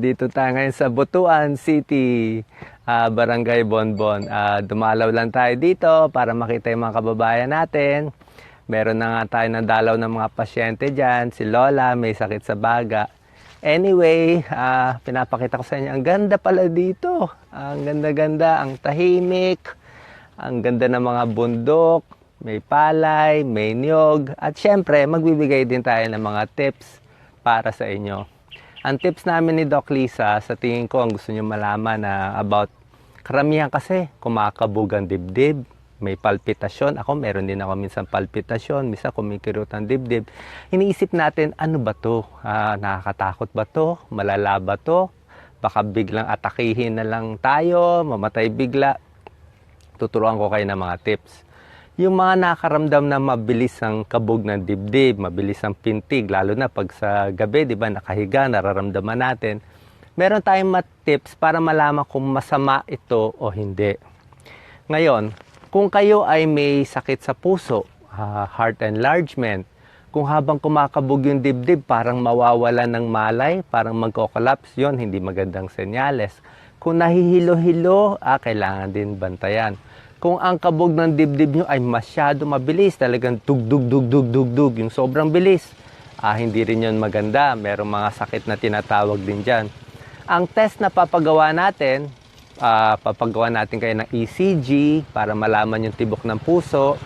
Dito tayo ngayon sa Butuan City, ah, Barangay Bonbon. Ah, dumalaw lang tayo dito para makita yung mga kababayan natin. Meron na nga tayo ng dalaw ng mga pasyente dyan. Si Lola may sakit sa baga. Anyway, ah, pinapakita ko sa inyo, ang ganda pala dito. Ang ganda-ganda, ang tahimik, ang ganda ng mga bundok, may palay, may niyog, at syempre, magbibigay din tayo ng mga tips para sa inyo. Ang tips namin ni Doc Lisa, sa tingin ko, ang gusto nyo malaman na about karamihan kasi kumakabog ang dibdib, may palpitasyon. Ako, meron din ako minsan palpitasyon, minsan kumikirot ang dibdib. Iniisip natin, ano ba to? Ah, nakakatakot ba to? Malala ba to? Baka biglang atakihin na lang tayo, mamatay bigla. Tuturuan ko kayo ng mga tips. Yung mga nakaramdam na mabilis ang kabog ng dibdib, mabilis ang pintig, lalo na pag sa gabi, di ba, nakahiga, nararamdaman natin. Meron tayong mat tips para malaman kung masama ito o hindi. Ngayon, kung kayo ay may sakit sa puso, ah, heart enlargement, kung habang kumakabog yung dibdib, parang mawawala ng malay, parang magkokolaps, yon hindi magandang senyales. Kung nahihilo-hilo, ah, kailangan din bantayan. Kung ang kabog ng dibdib nyo ay masyado mabilis, talagang tug-dug-dug-dug-dug-dug, yung sobrang bilis, ah, hindi rin yun maganda. Merong mga sakit na tinatawag din dyan. Ang test na papagawa natin, ah, papagawa natin kayo ng ECG para malaman yung tibok ng puso.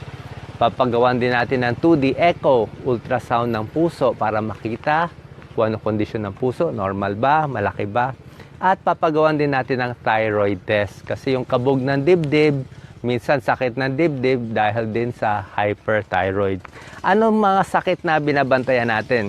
Papagawan din natin ng 2D echo, ultrasound ng puso para makita kung ano kondisyon ng puso, normal ba, malaki ba. At papagawan din natin ng thyroid test kasi yung kabog ng dibdib, minsan sakit ng dibdib dahil din sa hyperthyroid. Anong mga sakit na binabantayan natin?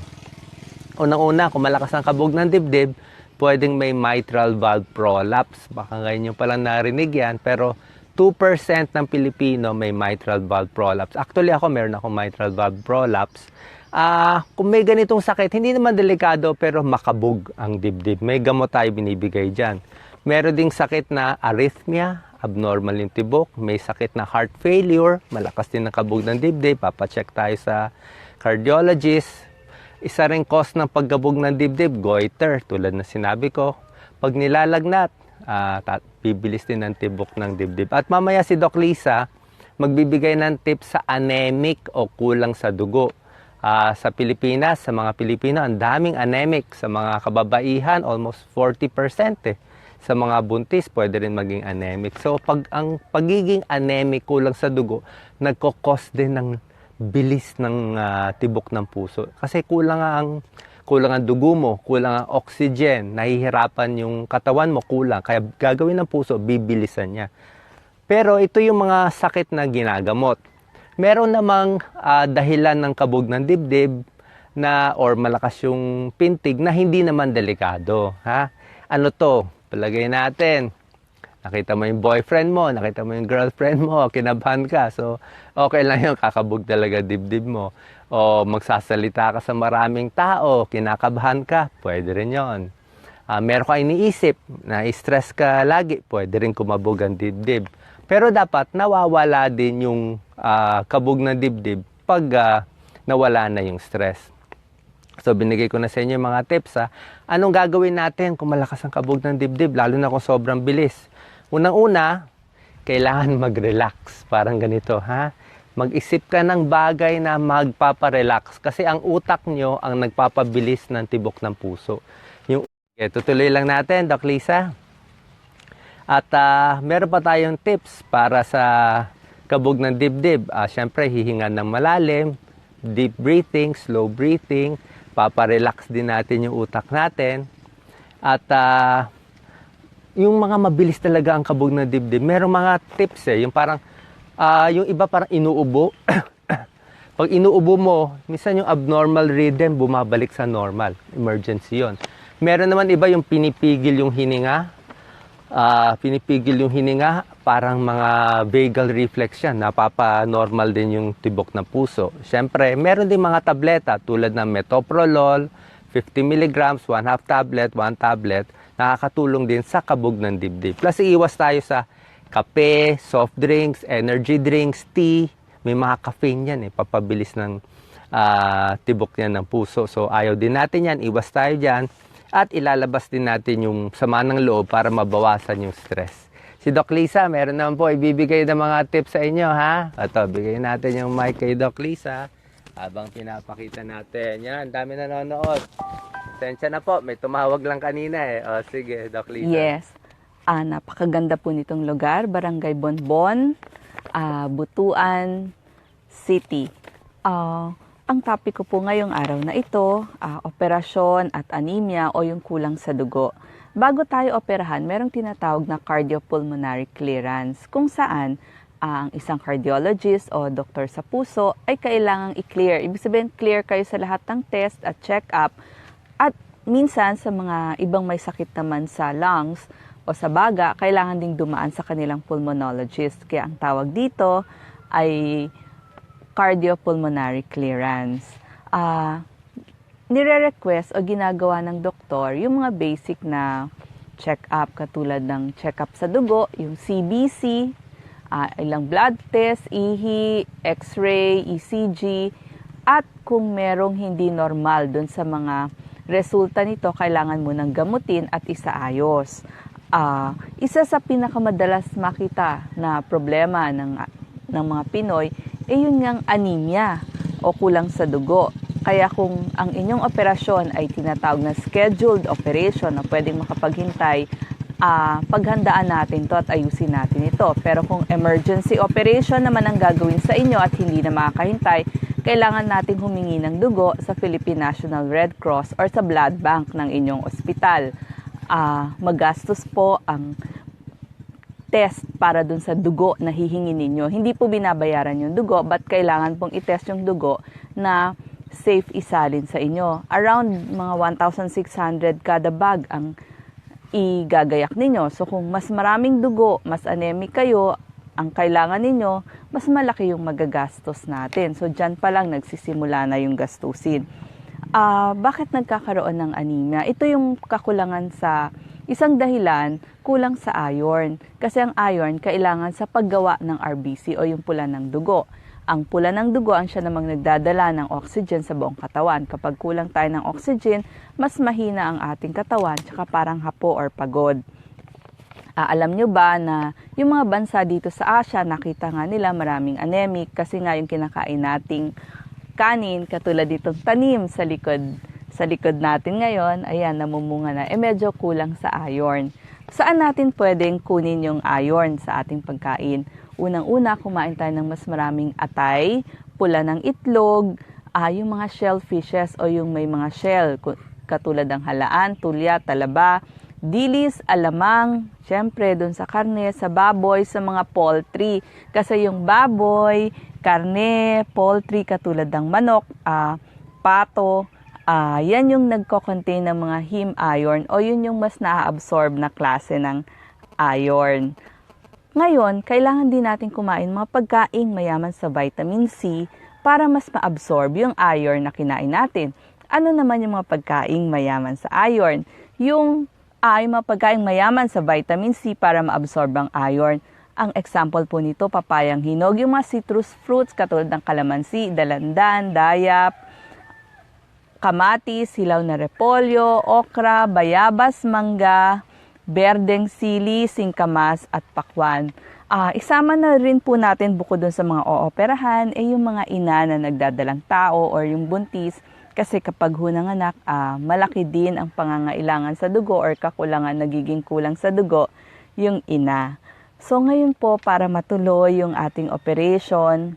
Unang-una, kung malakas ang kabog ng dibdib, pwedeng may mitral valve prolapse. Baka ngayon yung palang narinig yan, pero 2% ng Pilipino may mitral valve prolapse. Actually ako, meron akong mitral valve prolapse. Ah, kung may ganitong sakit, hindi naman delikado pero makabog ang dibdib. May gamot tayo binibigay dyan. Meron ding sakit na arrhythmia, abnormal yung tibok. May sakit na heart failure, malakas din ang kabog ng dibdib. Papacheck tayo sa cardiologist. Isa rin cause ng paggabog ng dibdib, goiter, tulad na sinabi ko. Pag nilalagnat, ta- bibilis din ang tibok ng dibdib. At mamaya si Doc Lisa, magbibigay ng tips sa anemic o kulang sa dugo. Ah, sa Pilipinas, sa mga Pilipino, ang daming anemic. Sa mga kababaihan, almost 40% eh. Sa mga buntis, pwede rin maging anemic. So, pag ang pagiging anemic, kulang sa dugo, nagkokos din ng bilis ng ah, tibok ng puso. Kasi kulang ang kulang ang dugo mo, kulang ang oxygen, nahihirapan yung katawan mo, kulang. Kaya gagawin ng puso, bibilisan niya. Pero ito yung mga sakit na ginagamot. Meron namang ah, dahilan ng kabog ng dibdib na or malakas yung pintig na hindi naman delikado. Ha? Ano to? Palagay natin. Nakita mo yung boyfriend mo, nakita mo yung girlfriend mo, kinabahan ka. So, okay lang yung kakabog talaga dibdib mo. O magsasalita ka sa maraming tao, kinakabahan ka, pwede rin yon. Ah, meron ka iniisip, na stress ka lagi, pwede rin kumabog ang dibdib. Pero dapat nawawala din yung ah, kabog ng dibdib pag ah, nawala na yung stress. So binigay ko na sa inyo mga tips ha. Anong gagawin natin kung malakas ang kabog ng dibdib, lalo na kung sobrang bilis? Unang-una, kailangan mag-relax. Parang ganito ha. Mag-isip ka ng bagay na magpaparelax kasi ang utak nyo ang nagpapabilis ng tibok ng puso. Yung okay, tutuloy lang natin, Doc Lisa. At ah, meron pa tayong tips para sa kabog ng dibdib. Ah, Siyempre, hihinga ng malalim, deep breathing, slow breathing, paparelax din natin yung utak natin. At ah, yung mga mabilis talaga ang kabog ng dibdib, merong mga tips eh, yung parang, ah, yung iba parang inuubo. Pag inuubo mo, minsan yung abnormal rhythm bumabalik sa normal. Emergency yon. Meron naman iba yung pinipigil yung hininga, ah, pinipigil yung hininga, parang mga vagal reflex yan. Napapa-normal din yung tibok ng puso. Siyempre, meron din mga tableta tulad ng metoprolol, 50 mg, 1 half tablet, 1 tablet, nakakatulong din sa kabog ng dibdib. Plus, iiwas tayo sa kape, soft drinks, energy drinks, tea. May mga caffeine yan eh, papabilis ng ah, tibok niyan ng puso. So, ayaw din natin yan, iwas tayo dyan. At ilalabas din natin yung sama ng loob para mabawasan yung stress. Si Doc Lisa, meron naman po ibibigay ng mga tips sa inyo, ha? Ito, bigay natin yung mic kay Doc Lisa habang pinapakita natin. Yan, dami nanonood. Sensya na po, may tumawag lang kanina eh. O, sige, Doc Lisa. Yes. Ah, napakaganda po nitong lugar, Barangay Bonbon, ah, Butuan City. Ah, ang topic ko po ngayong araw na ito, ah, operasyon at anemia o yung kulang sa dugo. Bago tayo operahan, merong tinatawag na cardiopulmonary clearance kung saan ah, ang isang cardiologist o doktor sa puso ay kailangang i-clear. Ibig sabihin, clear kayo sa lahat ng test at check-up at minsan sa mga ibang may sakit naman sa lungs o sa baga, kailangan ding dumaan sa kanilang pulmonologist. Kaya ang tawag dito ay cardiopulmonary clearance. Ah, nire-request o ginagawa ng doktor yung mga basic na check-up katulad ng check-up sa dugo, yung CBC, ah, ilang blood test, ihi, x-ray, ECG, at kung merong hindi normal dun sa mga resulta nito, kailangan mo nang gamutin at isaayos. Ah, isa sa pinakamadalas makita na problema ng, ng mga Pinoy ay yun ngang anemia o kulang sa dugo. Kaya kung ang inyong operasyon ay tinatawag na scheduled operation na pwedeng makapaghintay, ah, paghandaan natin to at ayusin natin ito. Pero kung emergency operation naman ang gagawin sa inyo at hindi na makakahintay, kailangan nating humingi ng dugo sa Philippine National Red Cross or sa blood bank ng inyong ospital. Ah, magastos po ang test para dun sa dugo na hihingi ninyo. Hindi po binabayaran yung dugo, but kailangan pong itest yung dugo na safe isalin sa inyo. Around mga 1,600 kada bag ang igagayak ninyo. So kung mas maraming dugo, mas anemic kayo, ang kailangan ninyo, mas malaki yung magagastos natin. So dyan pa lang nagsisimula na yung gastusin. Ah, bakit nagkakaroon ng anemia? Ito yung kakulangan sa isang dahilan, kulang sa iron. Kasi ang iron kailangan sa paggawa ng RBC o yung pula ng dugo. Ang pula ng dugo ang siya namang nagdadala ng oxygen sa buong katawan. Kapag kulang tayo ng oxygen, mas mahina ang ating katawan, tsaka parang hapo or pagod. Ah, alam nyo ba na yung mga bansa dito sa Asia, nakita nga nila maraming anemic kasi nga yung kinakain nating kanin, katulad ditong tanim sa likod sa likod natin ngayon, ayan, namumunga na, eh medyo kulang sa iron. Saan natin pwedeng kunin yung iron sa ating pagkain? Unang-una, kumain tayo ng mas maraming atay, pula ng itlog, ah, yung mga shellfishes o yung may mga shell, katulad ng halaan, tulya, talaba, dilis, alamang, syempre doon sa karne, sa baboy, sa mga poultry. Kasi yung baboy, karne, poultry, katulad ng manok, ah, pato, ah, yan yung nagko-contain ng mga heme iron o yun yung mas na-absorb na klase ng iron. Ngayon, kailangan din natin kumain mga pagkaing mayaman sa vitamin C para mas ma-absorb yung iron na kinain natin. Ano naman yung mga pagkaing mayaman sa iron? Yung ay mga pagkaing mayaman sa vitamin C para ma-absorb ang iron. Ang example po nito, papayang hinog, yung mga citrus fruits katulad ng kalamansi, dalandan, dayap, kamatis, hilaw na repolyo, okra, bayabas, mangga, berdeng sili, singkamas at pakwan. Ah, isama na rin po natin bukod dun sa mga ooperahan ay yung mga ina na nagdadalang tao or yung buntis kasi kapag hunang anak, ah, malaki din ang pangangailangan sa dugo or kakulangan nagiging kulang sa dugo yung ina. So ngayon po para matuloy yung ating operation,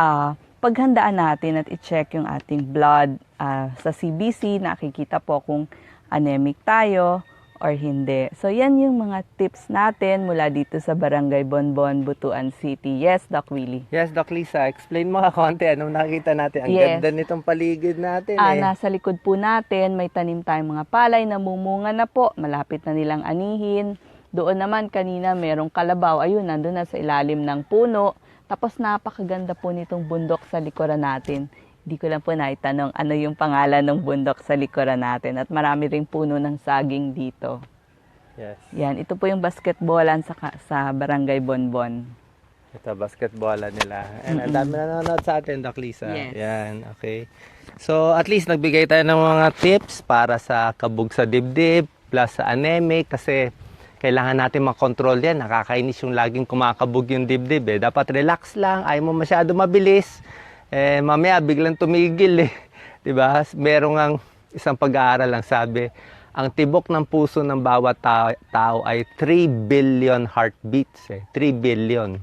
ah, paghandaan natin at i-check yung ating blood ah, sa CBC, nakikita po kung anemic tayo or hindi. So yan yung mga tips natin mula dito sa Barangay Bonbon, Butuan City. Yes, Doc Willie. Yes, Doc Lisa, explain mo ka konti. Anong nakita natin? Ang Yes. ganda nitong paligid natin Ah, eh. nasa likod po natin, may tanim tayong mga palay na mumunga na po. Malapit na nilang anihin. Doon naman kanina merong kalabaw. Ayun, nandun na sa ilalim ng puno. Tapos napakaganda po nitong bundok sa likuran natin. Hindi ko lang po naitanong ano yung pangalan ng bundok sa likuran natin. At marami ring puno ng saging dito. Yes. Yan, ito po yung basketballan sa, sa Barangay Bonbon. Ito, basketballan nila. And ang dami na nanonood sa atin, Doc Lisa. Yes. Yan, okay. So, at least nagbigay tayo ng mga tips para sa kabog sa dibdib, plus sa anemic, kasi kailangan natin makontrol yan. Nakakainis yung laging kumakabog yung dibdib eh. Dapat relax lang, ayaw mo masyado mabilis. Eh, mamaya biglang tumigil eh. 'Di ba? Merong ang isang pag-aaral lang sabi, ang tibok ng puso ng bawat tao, tao ay 3 billion heartbeats eh. 3 billion.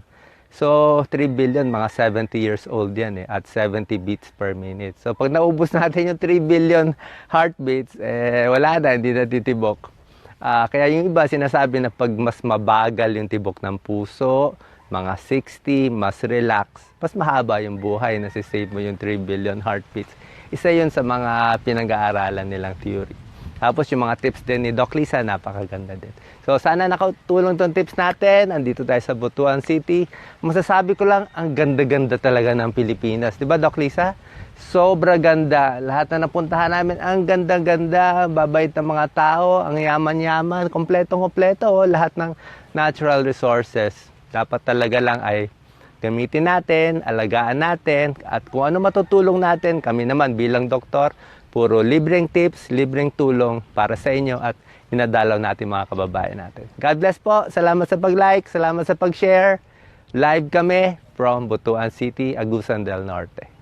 So, 3 billion, mga 70 years old yan eh, at 70 beats per minute. So, pag naubos natin yung 3 billion heartbeats, eh, wala na, hindi na titibok. Ah, kaya yung iba sinasabi na pag mas mabagal yung tibok ng puso, mga 60, mas relax, mas mahaba yung buhay na save mo yung 3 billion heartbeats. Isa yun sa mga pinag-aaralan nilang theory. Tapos yung mga tips din ni Doc Lisa, napakaganda din. So sana nakatulong tong tips natin. Andito tayo sa Butuan City. Masasabi ko lang, ang ganda-ganda talaga ng Pilipinas. Di ba Doc Lisa? Sobra ganda. Lahat na napuntahan namin, ang ganda-ganda. Babait ng mga tao, ang yaman-yaman. Kompletong-kompleto. Lahat ng natural resources. Dapat talaga lang ay gamitin natin, alagaan natin, at kung ano matutulong natin, kami naman bilang doktor, puro libreng tips, libreng tulong para sa inyo at inadalaw natin mga kababayan natin. God bless po. Salamat sa pag-like, salamat sa pag-share. Live kami from Butuan City, Agusan del Norte.